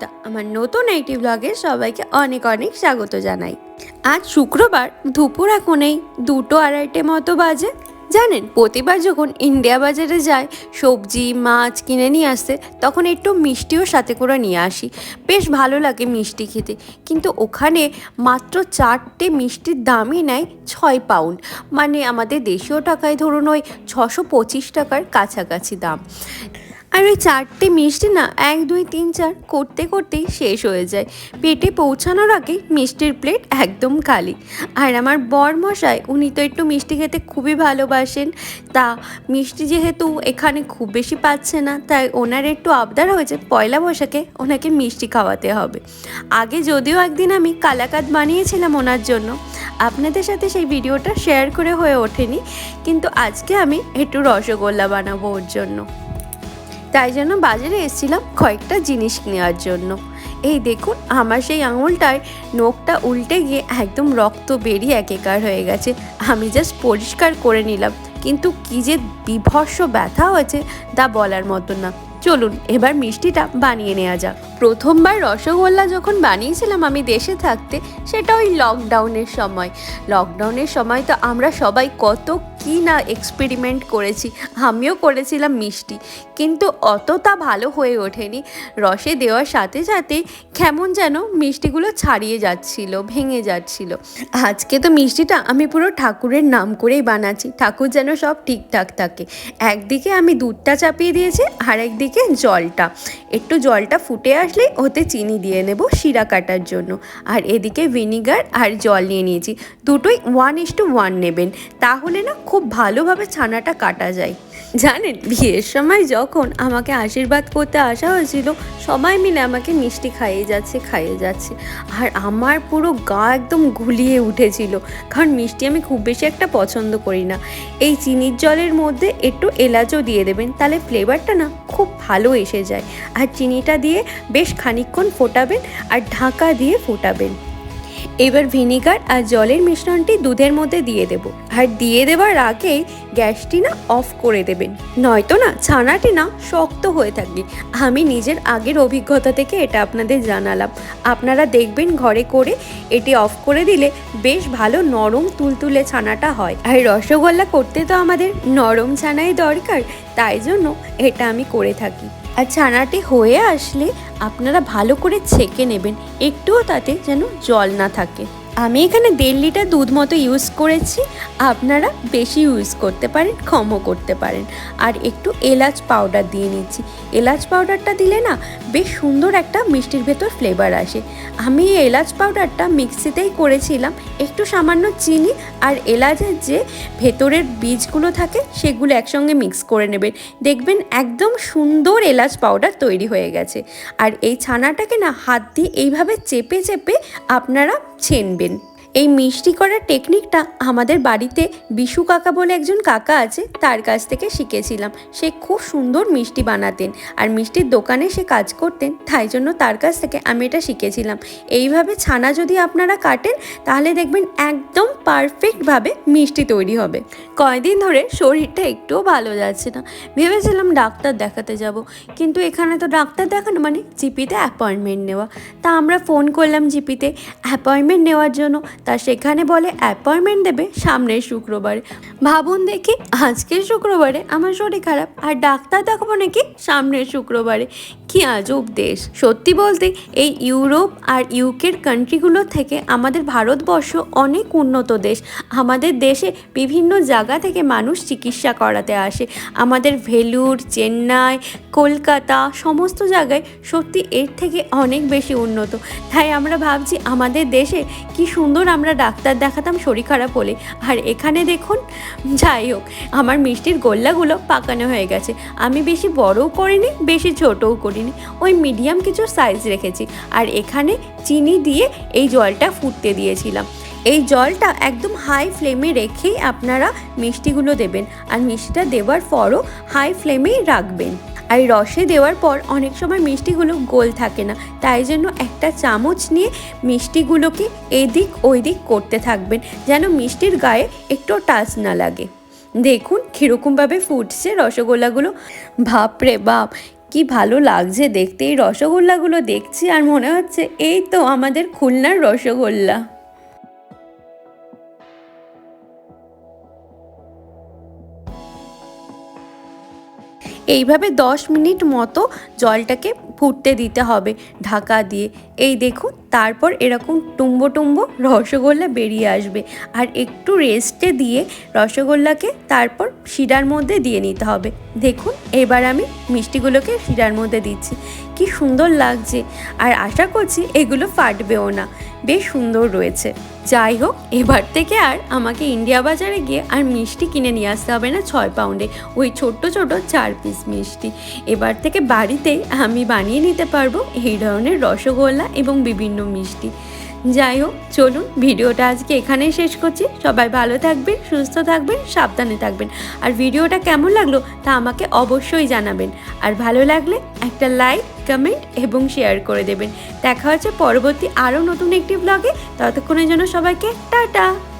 আমার নতুন একটি ব্লগে সবাইকে অনেক অনেক স্বাগত জানাই। আজ শুক্রবার দুপুর এখন এই দুটো আড়াইটে মতো বাজে। জানেন, প্রতিবার যখন ইন্ডিয়া বাজারে যায় সবজি, মাছ কিনে নিয়ে আসতে তখন একটু মিষ্টিও সাথে করে নিয়ে আসি। বেশ ভালো লাগে মিষ্টি খেতে। কিন্তু ওখানে মাত্র চারটে মিষ্টির দামই নেয় ছয় পাউন্ড মানে আমাদের দেশীয় টাকায় ধরুন ওই ছশো পঁচিশ টাকার কাছাকাছি দাম। আর ওই চারটে মিষ্টি না, এক, দুই, তিন, চার করতে করতেই শেষ হয়ে যায়। পেটে পৌঁছানোর আগে মিষ্টির প্লেট একদম খালি। আর আমার বর মশাই উনি তো একটু মিষ্টি খেতে খুবই ভালোবাসেন। তা মিষ্টি যেহেতু এখানে খুব বেশি পাচ্ছে না, তাই ওনার একটু আবদার হয়েছে, পয়লা বৈশাখে ওনাকে মিষ্টি খাওয়াতে হবে। আগে যদিও একদিন আমি কালাকাত বানিয়েছিলাম ওনার জন্য, আপনাদের সাথে সেই ভিডিওটা শেয়ার করে হয়ে ওঠেনি, কিন্তু আজকে আমি একটু রসগোল্লা বানাবো ওর জন্য। তাই জন্য বাজারে এসেছিলাম কয়েকটা জিনিস নেওয়ার জন্য। এই দেখুন, আমার সেই আঙুলটায় নখটা উল্টে গিয়ে একদম রক্ত বেরিয়ে একেকার হয়ে গেছে। আমি জাস্ট পরিষ্কার করে নিলাম। কিন্তু কি যে বিভৎস ব্যথা হয়েছে তা বলার মতো না। চলুন, এবার মিষ্টিটা বানিয়ে নেওয়া যাক। প্রথমবার রসগোল্লা যখন বানিয়েছিলাম আমি দেশে থাকতে, সেটা ওই লকডাউনের সময়। লকডাউনের সময় তো আমরা সবাই কত কি না এক্সপেরিমেন্ট করেছি? আমিও করেছিলাম মিষ্টি। কিন্তু অতটা ভালো হয়ে ওঠেনি। রসে দেওয়ার সাথে সাথে কেমন যেন মিষ্টিগুলো ছাড়িয়ে যাচ্ছিল, ভেঙে যাচ্ছিল। আজকে তো মিষ্টিটা আমি পুরো ঠাকুরের নাম করেই বানাচ্ছি। ঠাকুর যেন সব ঠিকঠাক থাকে। একদিকে আমি দুধটা চাপিয়ে দিয়েছি আর একদিকে জলটা। একটু জলটা ফুটে আসলেই ওতে চিনি দিয়ে নেব শিরা কাটার জন্য। আর এদিকে ভিনিগার আর জল নিয়ে নিয়েছি। দুটোই ওয়ান ইস টু ওয়ান নেবেন। তাহলে না খুব ভালোভাবে ছানাটা কাটা যায়। জানেন, বিয়ের সময় যখন আমাকে আশীর্বাদ করতে আসা হয়েছিল, সবাই মিলে আমাকে মিষ্টি খাইয়ে যাচ্ছে খাইয়ে যাচ্ছে। আর আমার পুরো গা একদম গুলিয়ে উঠেছিল, কারণ মিষ্টি আমি খুব বেশি একটা পছন্দ করি না। এই চিনির জলের মধ্যে একটু এলাচও দিয়ে দেবেন, তাহলে ফ্লেভারটা না খুব ভালো এসে যায়। আর চিনিটা দিয়ে বেশ খানিকক্ষণ ফোটাবেন, আর ঢাকা দিয়ে ফোটাবেন। এবার ভিনিগার আর জলের মিশ্রণটি দুধের মধ্যে দিয়ে দেব। আর দিয়ে দেওয়ার আগেই গ্যাসটি না অফ করে দেবেন। নয়তো না, ছানাটি না শক্ত হয়ে থাকবে। আমি নিজের আগের অভিজ্ঞতা থেকে এটা আপনাদের জানালাম। আপনারা দেখবেন ঘরে করে এটি অফ করে দিলে বেশ ভালো নরম তুলতুলে ছানাটা হয়। আর রসগোল্লা করতে তো আমাদের নরম ছানাই দরকার, তাই জন্য এটা আমি করে থাকি। আর ছানাটি হয়ে আসলে আপনারা ভালো করে ছেঁকে নেবেন। একটুও তাতে যেন জল না থাকে। আমি এখানে দেড় লিটার দুধ মতো ইউজ করেছি। আপনারা বেশি ইউজ করতে পারেন, কমও করতে পারেন। আর একটু এলাচ পাউডার দিয়ে নিচ্ছি। এলাচ পাউডারটা দিলে না বেশ সুন্দর একটা মিষ্টির ভেতর ফ্লেভার আসে। আমি এই এলাচ পাউডারটা মিক্সিতেই করেছিলাম। একটু সামান্য চিনি আর এলাচের যে ভেতরের বীজগুলো থাকে, সেগুলো একসঙ্গে মিক্স করে নেবেন। দেখবেন একদম সুন্দর এলাচ পাউডার তৈরি হয়ে গেছে। আর এই ছানাটাকে না হাত দিয়ে এইভাবে চেপে চেপে আপনারা ছেনবেন এই মিষ্টি করার টেকনিকটা আমাদের বাড়িতে বিশু কাকা বলে একজন কাকা আছে, তার কাছ থেকে শিখেছিলাম। সে খুব সুন্দর মিষ্টি বানাতেন আর মিষ্টির দোকানে সে কাজ করতেন, তাই জন্য তার কাছ থেকে আমি এটা শিখেছিলাম। এইভাবে ছানা যদি আপনারা কাটেন, তাহলে দেখবেন একদম পারফেক্টভাবে মিষ্টি তৈরি হবে। কয়দিন ধরে শরীরটা একটুও ভালো যাচ্ছে না। ভেবেছিলাম ডাক্তার দেখাতে যাব, কিন্তু এখানে তো ডাক্তার দেখানো মানে জিপিতে অ্যাপয়েন্টমেন্ট নেওয়া। তা আমরা ফোন করলাম জিপিতে অ্যাপয়েন্টমেন্ট নেওয়ার জন্য তা সেখানে বলে অ্যাপয়েন্টমেন্ট দেবে সামনের শুক্রবারে। ভাবুন দেখি, আজকের শুক্রবারে আমার শরীর খারাপ, আর ডাক্তার দেখাবো নাকি সামনের শুক্রবারে। কি আজব দেশ সত্যি বলতে, এই ইউরোপ আর ইউকের কান্ট্রিগুলো থেকে আমাদের ভারতবর্ষ অনেক উন্নত দেশ। আমাদের দেশে বিভিন্ন জায়গা থেকে মানুষ চিকিৎসা করাতে আসে। আমাদের ভেলুর, চেন্নাই, কলকাতা সমস্ত জায়গায় সত্যি এর থেকে অনেক বেশি উন্নত। তাই আমরা ভাবছি আমাদের দেশে কি সুন্দর আমরা ডাক্তার দেখাতাম শরীর খারাপ হলে আর এখানে দেখুন, যাই হোক, আমার মিষ্টির গোল্লাগুলো পাকানো হয়ে গেছে। আমি বেশি বড়ও করিনি, বেশি ছোটও করিনি, ওই মিডিয়াম কিছু সাইজ রেখেছি। আর এখানে চিনি দিয়ে এই জলটা ফুটতে দিয়েছিলাম। এই জলটা একদম হাই ফ্লেমে রেখেই আপনারা মিষ্টিগুলো দেবেন। আর মিষ্টিটা দেওয়ার পরও হাই ফ্লেমেই রাখবেন। আর রসে দেওয়ার পর অনেক সময় মিষ্টিগুলো গোল থাকে না, তাই জন্য একটা চামচ নিয়ে মিষ্টিগুলোকে এদিক ওই দিক করতে থাকবেন, যেন মিষ্টির গায়ে একটু টাচ না লাগে। দেখুন কীরকমভাবে ফুটছে রসগোল্লাগুলো। বাপরে বাপ কি ভালো লাগছে দেখতে। এই রসগোল্লাগুলো দেখছি আর মনে হচ্ছে এই তো আমাদের খুলনার রসগোল্লা। এইভাবে দশ মিনিট মতো জলটাকে ফুটতে দিতে হবে ঢাকা দিয়ে। এই দেখুন, তারপর এরকম টুম্বো টুম্বো রসগোল্লা বেরিয়ে আসবে। আর একটু রেস্টে দিয়ে রসগোল্লাকে তারপর শিরার মধ্যে দিয়ে নিতে হবে। দেখুন, এবার আমি মিষ্টিগুলোকে শিরার মধ্যে দিচ্ছি। কি সুন্দর লাগছে। আর আশা করছি এগুলো ফাটবেও না। বেশ সুন্দর রয়েছে। যাই হোক, এবার থেকে আর আমাকে ইন্ডিয়া বাজারে গিয়ে আর মিষ্টি কিনে নিয়ে আসতে হবে না ছয় পাউন্ডে, ওই ছোট্ট ছোট চার পিস মিষ্টি। এবার থেকে বাড়িতেই আমি বানিয়ে নিতে পারব এই ধরনের রসগোল্লা এবং বিভিন্ন মিষ্টি। যাই হোক, চলুন ভিডিওটা আজকে এখানেই শেষ করছি। সবাই ভালো থাকবেন, সুস্থ থাকবেন, সাবধানে থাকবেন। আর ভিডিওটা কেমন লাগল তা আমাকে অবশ্যই জানাবেন। আর ভালো লাগলে একটা লাইক, কমেন্ট এবং শেয়ার করে দেবেন। দেখা হচ্ছে পরবর্তী আরও নতুন একটি ব্লগে ততক্ষণের জন্য সবাইকে টাটা!